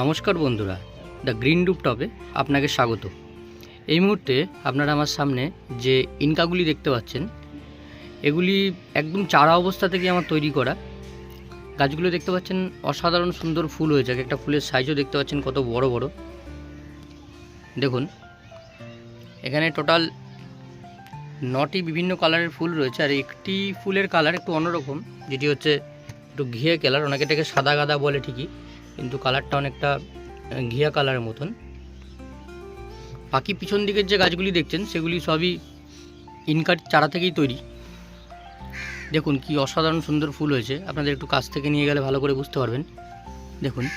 নমস্কার বন্ধুরা, the green রুপ টপে আপনাকে স্বাগত। এই মুহূর্তে আপনারা আমার সামনে যে ইনকাগুলি দেখতে পাচ্ছেন, এগুলি একদম চারা অবস্থা থেকে আমার তৈরি করা। গাছগুলো দেখতে পাচ্ছেন অসাধারণ সুন্দর ফুল হয়েছে, এক একটা ফুলের সাইজও দেখতে পাচ্ছেন কত বড় বড়। দেখুন, এখানে টোটাল নটি বিভিন্ন কালারের ফুল রয়েছে, আর একটি ফুলের কালার একটু অন্যরকম, যেটি হচ্ছে একটু ঘিয়ে কালার অনেকে এটাকে সাদা গাদা বলে ঠিকই। কিন্তু কালারটা অনেকটা ঘিয়া কালারের মতন। বাকি পিছন দিকের যে গাছগুলি দেখছেন, সেগুলি সবই ইনকার চারা থেকেই তৈরি। দেখুন কি অসাধারণ সুন্দর ফুল হয়েছে। আপনাদের একটু কাছ থেকে নিয়ে গেলে ভালো করে বুঝতে পারবেন। দেখুন।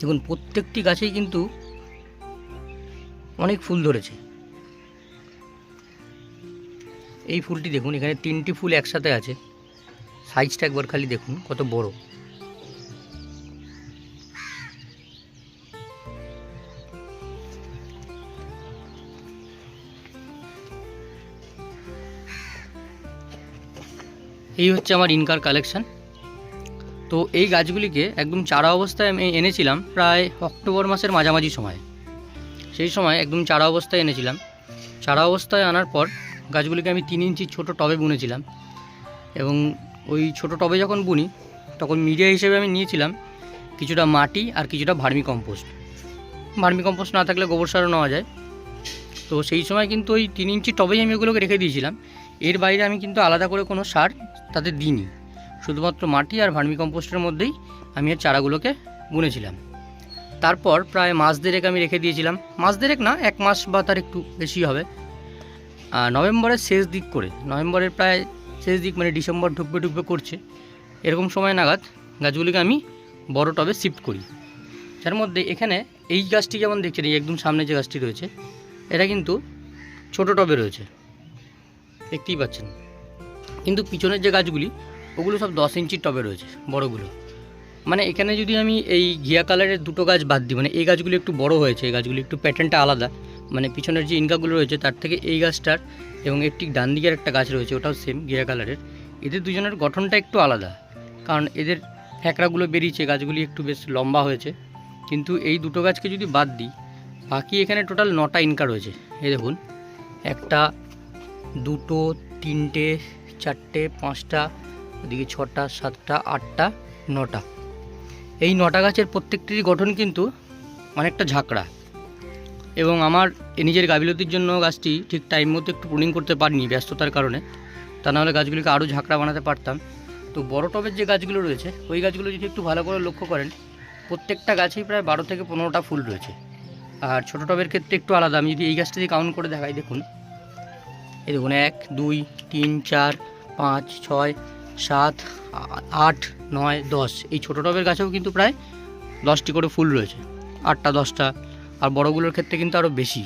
দেখুন, প্রত্যেকটি গাছেই কিন্তু অনেক ফুল ধরেছে। এই ফুলটি দেখুন, এখানে তিনটি ফুল একসাথে আছে। সাইজটা একবার খালি দেখুন, কত বড়। এই হচ্ছে আমার ইনকার কালেকশন তো এই গাছগুলিকে একদম চারা অবস্থায় আমি এনেছিলাম প্রায় অক্টোবর মাসের মাঝামাঝি সময়। সেই সময় একদম চারা অবস্থায় এনেছিলাম। চারা অবস্থায় আনার পর গাছগুলিকে আমি তিন ইঞ্চি ছোট টবে বুনেছিলাম এবং ওই ছোট টবে যখন বুনি, তখন মিডিয়া হিসেবে আমি নিয়েছিলাম কিছুটা মাটি আর কিছুটা ভার্মি কম্পোস্ট ভার্মি কম্পোস্ট না থাকলে গোবর সারও নেওয়া যায়। তো সেই সময় কিন্তু ওই তিন ইঞ্চি টবেই আমি ওগুলোকে রেখে দিয়েছিলাম। এর বাইরে আমি কিন্তু আলাদা করে কোনো সার তাতে দিইনি। শুধুমাত্র মাটি আর ভার্মি কম্পোস্টের মধ্যেই আমি এর চারাগুলোকে বুনেছিলাম। তারপর প্রায় মাস দেড়েক আমি রেখে দিয়েছিলাম। মাস দেড়েক না, এক মাস বা তার একটু বেশি হবে। নভেম্বরের শেষ দিক করে, নভেম্বরের প্রায় শেষ দিক মানে ডিসেম্বর ঢুকবে ঢুকবে করছে, এরকম সময় নাগাদ গাছগুলিকে আমি বড় টবে শিফট করি। যার মধ্যে এখানে এই গাছটি যেমন দেখছেন, এই একদম সামনে যে গাছটি রয়েছে, এটা কিন্তু ছোট টবে রয়েছে, দেখতেই পাচ্ছেন। কিন্তু পিছনের যে গাছগুলি, ওগুলো সব দশ ইঞ্চির টবে রয়েছে, বড়গুলো। মানে এখানে যদি আমি এই ঘিয়া কালারের দুটো গাছ বাদ দিই মানে এই গাছগুলি একটু বড় হয়েছে, এই গাছগুলি একটু প্যাটার্নটা আলাদা মানে পিছনের যে ইনকাগুলো রয়েছে, তার থেকে এই গাছটার এবং একটি ডান দিকের একটা গাছ রয়েছে, ওটাও সেম ঘিয়া কালারের এদের দুজনের গঠনটা একটু আলাদা, কারণ এদের ফ্যাকড়াগুলো বেরিয়েছে, গাছগুলি একটু বেশ লম্বা হয়েছে। কিন্তু এই দুটো গাছকে যদি বাদ দিই, বাকি এখানে টোটাল নটা ইনকা রয়েছে। এই দেখুন, একটা, দুটো, তিনটে, চারটে, পাঁচটা, ওদিকে ছটা, সাতটা, আটটা, নটা। এই নটা গাছের প্রত্যেকটিরই গঠন কিন্তু অনেকটা ঝাঁকড়া। এবং আমার নিজের গাফিলতির জন্য গাছটি ঠিক টাইম মতো একটু প্রুনিং করতে পারিনি ব্যস্ততার কারণে। তা নাহলে গাছগুলিকে আরও ঝাঁকড়া বানাতে পারতাম। তো বড় টবের যে গাছগুলো রয়েছে, ওই গাছগুলো যদি একটু ভালো করে লক্ষ্য করেন, প্রত্যেকটা গাছেই প্রায় বারো থেকে পনেরোটা ফুল রয়েছে। আর ছোটো টবের ক্ষেত্রে একটু আলাদা, আমি যদি এই গাছটা দিয়ে কাউন্ট করে দেখাই, দেখুন। এই দেখুন, এক, দুই, তিন, চার, পাঁচ, ছয়, সাত, আট, নয়, দশ। এই ছোটো টবের গাছেও কিন্তু প্রায় দশটি করে ফুল রয়েছে। আটটা, দশটা আর বড়গুলোর ক্ষেত্রে কিন্তু আরও বেশি।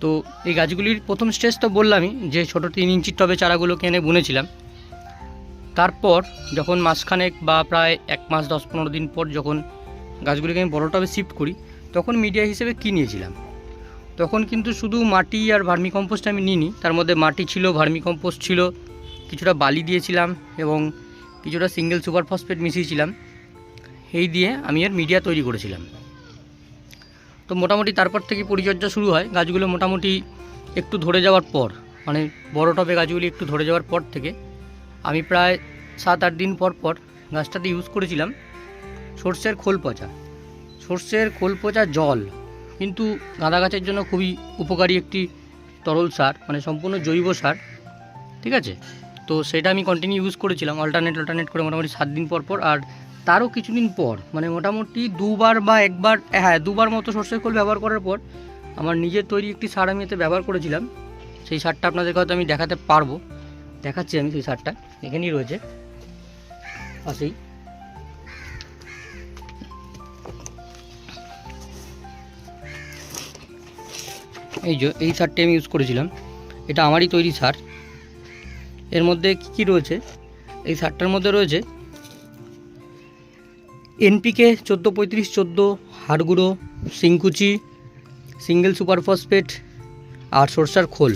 তো এই গাছগুলির প্রথম স্টেজ তো বললামই, যে ছোটো তিন ইঞ্চির টবে চারাগুলো কিনে বুনেছিলাম। তারপর যখন মাসখানেক বা প্রায় এক মাস, দশ পনেরো দিন পর যখন গাছগুলিকে আমি বড় টবে শিফট করি, তখন মিডিয়া হিসেবে কী নিয়েছিলাম? তখন কিন্তু শুধু মাটি আর ভার্মি কম্পোস্ট আমি নিইনি, তার মধ্যে মাটি ছিল ভার্মি কম্পোস্ট ছিল, কিছুটা বালি দিয়েছিলাম এবং কিছুটা সিঙ্গেল সুপার ফসফেট মিশিয়েছিলাম। এই দিয়ে আমি আর মিডিয়া তৈরি করেছিলাম। তো মোটামুটি তারপর থেকে পরিচর্যা শুরু হয়। গাছগুলো মোটামুটি একটু ধরে যাওয়ার পর মানে বড় টবে গাছগুলি একটু ধরে যাওয়ার পর থেকে আমি প্রায় সাত, আট দিন পর পর গাছটাতে ইউজ করেছিলাম সর্ষের খোল পচা। সর্ষের খোল পচা জল কিন্তু গাঁদা গাছের জন্য খুবই উপকারী একটি তরল সার মানে সম্পূর্ণ জৈব সার, ঠিক আছে? তো সেটা আমি কন্টিনিউ ইউজ করেছিলাম অল্টারনেট অল্টারনেট করে মোটামুটি সাত দিন পর পর আর তারও কিছুদিন পর মানে মোটামুটি দুবার বা একবার হ্যাঁ দুবার মতো সর্ষের খোল ব্যবহার করার পর আমার নিজের তৈরি একটি সার আমি এতে ব্যবহার করেছিলাম। সেই সারটা আপনাদেরকে হয়তো আমি দেখাতে পারব। দেখাচ্ছি আমি সেই সারটা। এখানেই রয়েছে। পাশেই এই যে, এই সারটি আমি ইউজ করেছিলাম। এটা আমারই তৈরি সার। এর মধ্যে কী কী রয়েছে? এই সারটার মধ্যে রয়েছে এনপিকে চোদ্দ পঁয়ত্রিশ, চোদ্দ হাড়গুঁড়ো, সিংকুচি, সিঙ্গেল সুপার ফসফেট আর সরষার খোল।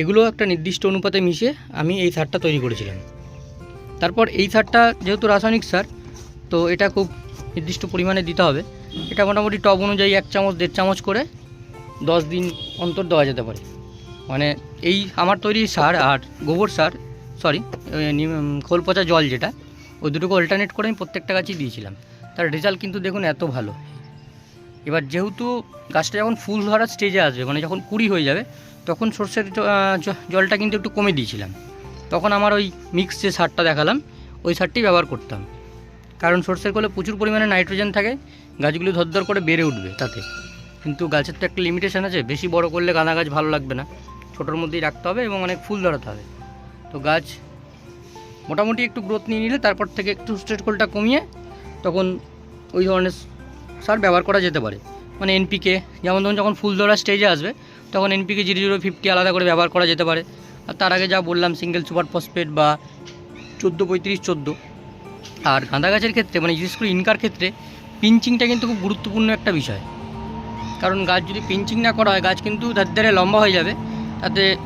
এগুলো একটা নির্দিষ্ট অনুপাতে মিশিয়ে আমি এই সারটা তৈরি করেছিলাম। তারপর এই সারটা যেহেতু রাসায়নিক সার, তো এটা খুব নির্দিষ্ট পরিমাণে দিতে হবে। এটা মোটামুটি টব অনুযায়ী এক চামচ, দেড় চামচ করে দশ দিন অন্তর দেওয়া যেতে পারে। মানে এই আমার তৈরি সার আর গোবর সার সরি খোল পচা জল যেটা ওই দুটোকে অল্টারনেট করে আমি প্রত্যেকটা গাছই দিয়েছিলাম। তার রেজাল্ট কিন্তু দেখুন এত ভালো। এবার যেহেতু গাছটা যখন ফুল ধরার স্টেজে আসবে মানে যখন কুড়ি হয়ে যাবে, তখন সর্ষের জলটা কিন্তু একটু কমে দিয়েছিলাম। তখন আমার ওই মিক্স যে সারটা দেখালাম, ওই সারটি ব্যবহার করতাম। কারণ সর্ষের কোলে প্রচুর পরিমাণে নাইট্রোজেন থাকে, গাছগুলি ধরধর করে বেড়ে উঠবে তাতে। কিন্তু গাছের তো একটা লিমিটেশন আছে, বেশি বড় করলে গাঁদা গাছ ভালো লাগবে না। ছোটোর মধ্যেই রাখতে হবে এবং অনেক ফুল ধরাতে হবে। তো গাছ মোটামুটি একটু গ্রোথ নিয়ে নিলে তারপর থেকে একটু স্ট্রেট কোলটা কমিয়ে তখন ওই ধরনের সার ব্যবহার করা যেতে পারে। মানে এনপিকে যেমন ধরুন যখন ফুল ধরা স্টেজে আসবে, তখন এনপিকে জিরো জিরো ফিফটি আলাদা করে ব্যবহার করা যেতে পারে। আর তার আগে যা বললাম সিঙ্গেল সুপার ফসফেট বা চোদ্দ পঁয়ত্রিশ চোদ্দ। আর গাঁদা গাছের ক্ষেত্রে মানে বিশেষ করে ইনকার ক্ষেত্রে পিঞ্চিংটা কিন্তু খুব গুরুত্বপূর্ণ একটা বিষয়। কারণ গাছ যদি পিঞ্চিং না করা হয়, গাছ কিন্তু ধার ধারে লম্বা হয়ে যাবে। তাতে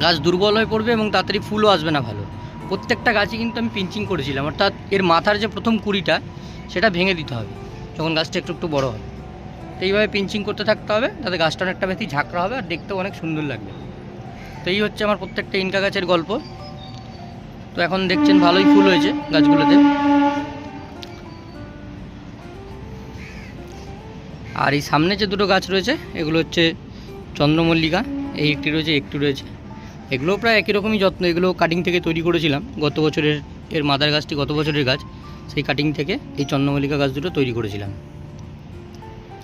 গাছ দুর্বল হয়ে পড়বে এবং তাড়াতাড়ি ফুলও আসবে না ভালো। প্রত্যেকটা গাছই কিন্তু আমি পিঞ্চিং করেছিলাম, অর্থাৎ এর মাথার যে প্রথম কুড়িটা, সেটা ভেঙে দিতে হবে, যখন গাছটা একটু একটু বড় হবে। তো এইভাবে পিঞ্চিং করতে থাকতে হবে তাতে গাছটা অনেকটা বেশি ঝাঁকড়া হবে, আর দেখতেও অনেক সুন্দর লাগবে। তো এই হচ্ছে আমার প্রত্যেকটা ইনকা গাছের গল্প। তো এখন দেখছেন ভালোই ফুল হয়েছে গাছগুলোতে। আর এই সামনে যে দুটো গাছ রয়েছে, এগুলো হচ্ছে চন্দ্রমল্লিকা, এই একটি রয়েছে একটি রয়েছে। এগুলো প্রায় একই রকমই যত্ন। এগুলো কাটিং থেকে তৈরি করেছিলাম। গত বছরের এর মাদার গাছটি গত বছরের গাছ, সেই কাটিং থেকে এই চন্দ্রমল্লিকা গাছ দুটো তৈরি করেছিলাম।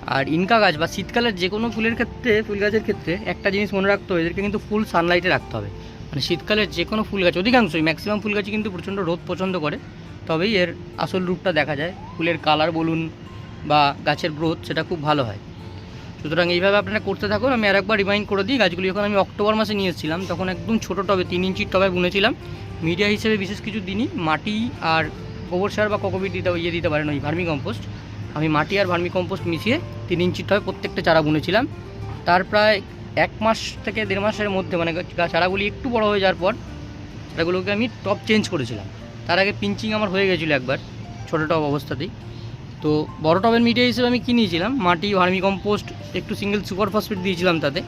আর ইনকা গাছ বা শীতকালের যে কোনো ফুলের ক্ষেত্রে, ফুল গাছের ক্ষেত্রে একটা জিনিস মনে রাখতে হবে, এদেরকে কিন্তু ফুল সানলাইটে রাখতে হবে। মানে শীতকালের যে কোনো ফুল গাছ, অধিকাংশই ম্যাক্সিমাম ফুল গাছই কিন্তু প্রচণ্ড রোদ পছন্দ করে। তবেই এর আসল রূপটা দেখা যায়। ফুলের কালার বলুন বা গাছের গ্রোথ সেটা খুব ভালো হয়। সুতরাং এইভাবে আপনারা করতে থাকুন। আমি আরেকবার রিমাইন্ড করে দিই, গাছগুলি যখন আমি অক্টোবর মাসে নিয়ে এসেছিলাম তখন একদম ছোটো টবে, তিন ইঞ্চির টবে বুনেছিলাম। মিডিয়া হিসেবে বিশেষ কিছু দিনই মাটি আর গোবর সার বা কোকোপিট দিতে ইয়ে দিতে পারেন ওই ভার্মি কম্পোস্ট আমি মাটি আর ভার্মি কম্পোস্ট মিশিয়ে তিন ইঞ্চির টবে প্রত্যেকটা চারা বুনেছিলাম। তার প্রায় এক মাস থেকে দেড় মাসের মধ্যে মানে চারাগুলি একটু বড় হয়ে যাওয়ার পর, চারাগুলোকে আমি টপ চেঞ্জ করেছিলাম। তার আগে পিঞ্চিং আমার হয়ে গেছিল একবার, ছোটো টব অবস্থাতেই। তো বড় টবের মিডিয়া হিসেবে আমি কিনেছিলাম মাটি, ভার্মি কম্পোস্ট, একটু সিঙ্গেল সুপার ফসফেট দিয়েছিলাম তাতে।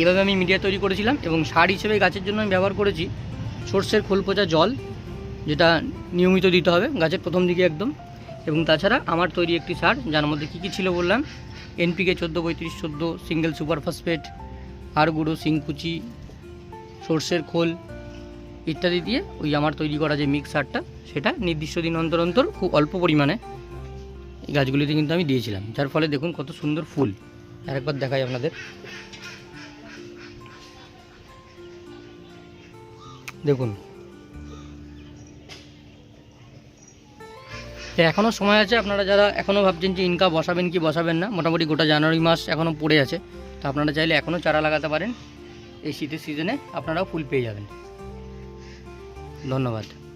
এইভাবে আমি মিডিয়া তৈরি করেছিলাম এবং সার হিসেবে গাছের জন্য আমি ব্যবহার করেছি সর্ষের খোল পচা জল, যেটা নিয়মিত দিতে হবে গাছের প্রথম দিকে একদম। এবং তাছাড়া আমার তৈরি একটি সার, যার মধ্যে কী কী ছিল বললাম? এনপিকে চোদ্দ, পঁয়ত্রিশ, চোদ্দ সিঙ্গেল সুপার ফসফেট আর গুঁড়ো সিংকুচি সর্ষের খোল ইত্যাদি দিয়ে ওই আমার তৈরি করা যে মিক্স সারটা সেটা নির্দিষ্ট দিন অন্তর অন্তর খুব অল্প পরিমাণে এই গাছগুলিতে কিন্তু আমি দিয়েছিলাম। যার ফলে দেখুন কত সুন্দর ফুল। আরেকবার দেখাই আপনাদের। দেখুন। তো এখনও সময় আছে, আপনারা যারা এখনও ভাবছেন যে ইনকা বসাবেন কি বসাবেন না, মোটামুটি গোটা জানুয়ারি মাস এখনও পড়ে আছে। তো আপনারা চাইলে এখনও চারা লাগাতে পারেন। এই শীতের সিজনে আপনারাও ফুল পেয়ে যাবেন। ধন্যবাদ।